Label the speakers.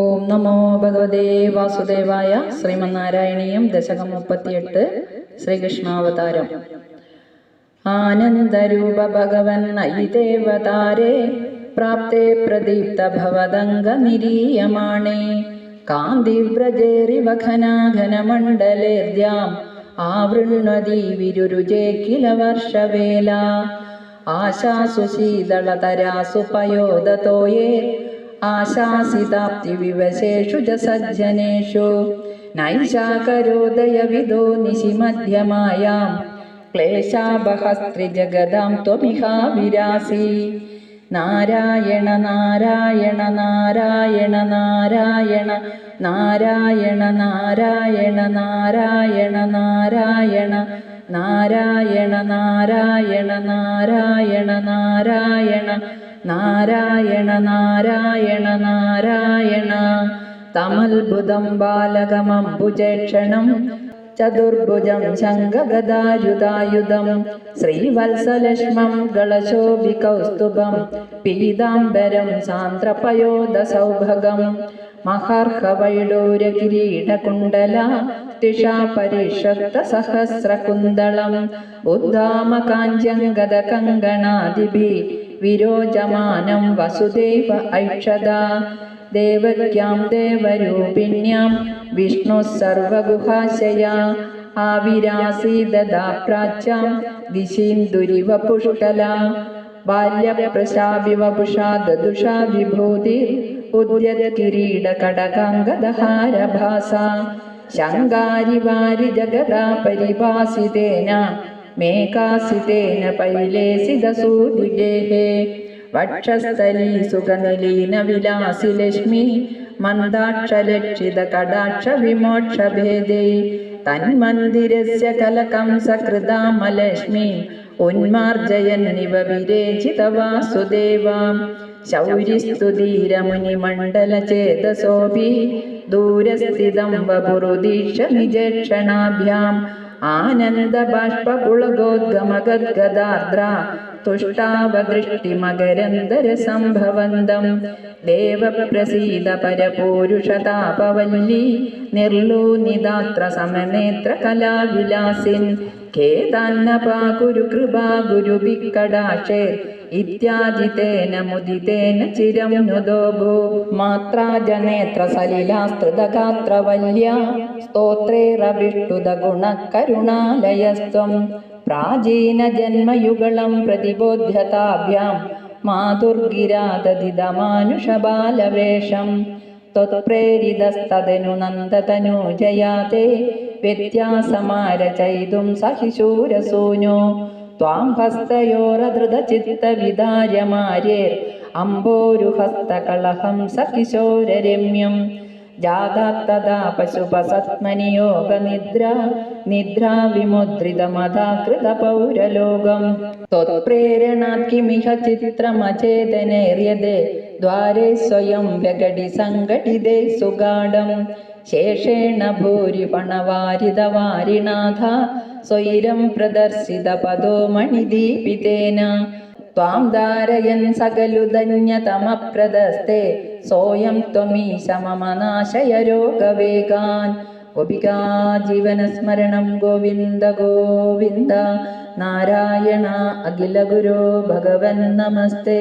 Speaker 1: ഓം നമോ ഭഗവതേ വാസുദേവായ ശ്രീമന്നാരായണീയം ദശകം മുപ്പത്തിയെട്ട് ശ്രീകൃഷ്ണാവതാരം. ആനന്ദരൂപ ഭഗവൻ ഐദേവതാരേ പ്രാപ്തേ പ്രദീപ്ത ഭവദംഗ നിരീയമാണേ. കാന്തിവ്രജേരിവ ഘനാഘനമണ്ഡലേർദ്യാം ആവൃണ്വതി വിരുരുജേ കില വർഷവേല ആശാസു ശീതളതരാസു പയോദതോയേ ആശാസിതാപ്തി വിവശേഷു ച സജ്ജനേഷു നൈഷാകരോദയവിദോ നിശിമധ്യമായാം ക്ലേശാപഹസ്ത്രിജഗദാം ത്വമിഹാ വിരാസി നാരായണ നാരായണ നാരായണ നാരായണ നാരായണ നാരായണ നാരായണ നാരായണ നാരായണ നാരായണ നാരായണ നാരായണ നാരായണ നാരായണ നാരായണ. തമത്ഭുതം ബാലകമംബുജേക്ഷണം ചതുർഭുജം ശംഖഗദായുധായുധം. ശ്രീവത്സലക്ഷ്മം ഗളശോഭികൗസ്തുഭം പീതാംബരം സാന്ദ്രപയോദസൗഭഗം മഹർഹവൈഡൂര്യകിരീടകുണ്ടല തിഷാപരിഷക്തസഹസ്രകുന്തളം പരിഷക്ത സഹസ്രകുന്തളം ഉദ്ധാമകാഞ്ചങ്കദകങ്കണാദിഭി വിരോചമാനം വസുദേവ ഐക്ഷത. ദേവത്യാം ദേവരൂപിണ്യാം വിഷ്ണു സർവഗുഹാശയ. ആവിരാസീദാ പ്രാച്ചാം ദിശീന്ദുരിവ പുഷ്കല. ബാല്യപ്രശാവിവ പുഷാ ദദുഷാ വിഭൂതി ഉദ്യത് ശങ്കാരി വാരി ജഗതാ പരിഭാസിതേന മേകാസിതേന പൈലേസിതസൂദിജേഹേ വക്ഷസ്ഥലീ സുഖനിലീന വിലാസി ലക്ഷ്മി മന്ദാക്ഷലക്ഷിത കടാക്ഷ വിമോക്ഷഭേദേ തന്മന്ദിരസ്യ കലകം സകൃതാമലക്ഷ്മീ ഉന്മാർജയന്നിവ വിരേചിത വാസുദേവാം ശൗരിസ്തുതീരമുനിമണ്ഡലചേതസോऽपि ദൂരസ്ഥിതം വപുരുദീക്ഷ നിജേക്ഷണാഭ്യാം ആനന്ദ ബാഷ്പുളഗോദ്ഗമഗദ്ഗദാദ്ര തുഷ്ടാവദൃഷ്ടിമകരന്തരസംഭവന്തം ദേവപ്രസീത പരപൂരുഷതാപവല്ലി നിർലൂനിദാത്ര സമനേത്ര കലാവിലാസിൻ കേതാന്നപാ ഗുരു കൃപാ ഗുരുബിക്കടാക്ഷേ ഇത്യാദിതേന മുദിതേന ചിരം നുദോഭൂ മാത്രാ ജനേത്ര സലിലാസ്തൃതഗാത്രവല്യ സ്തോത്രേരഭിഷ്ടുത ഗുണകരുണാലയസ്ത്വം പ്രാചീനജന്മയുഗളം പ്രതിബോധ്യതാഭ്യാം മാതുർഗിരാതദിതമാനുഷബാലവേഷം त्वत्प्रेरितस्तदनु नन्दतनूजयाते व्यत्यासमारचयितुं सहिशूरसूनो ത്വാം ഹസ്തയോരധൃതചിത്തവിദാര്യമാര്യേ അംബോരു ഹസ്തകളഹം സകിശോരരമ്യം. ജാതാത്തതാ പശുപസത്മനിയോഗനിദ്ര നിദ്രാവിമുദ്രിതമധാകൃതപൗരലോകം ത്വത്പ്രേരണാത് കിമിഹ ചിത്രമചേതനേര്യതേ द्वारे स्वयं व्यगडि सङ्घटिते सुगाढं शेषेण भूरि पणवारिदवारिनाथ स्वैरं प्रदर्शितपदो मणिदीपितेन त्वां धारयन् सकलुदन्यतमप्रदस्ते सोऽयं त्वमीश मम नाशय रोगवेगान् गोपिका जीवनस्मरणं गोविन्द गोविन्द नारायण अखिलगुरो भगवन् नमस्ते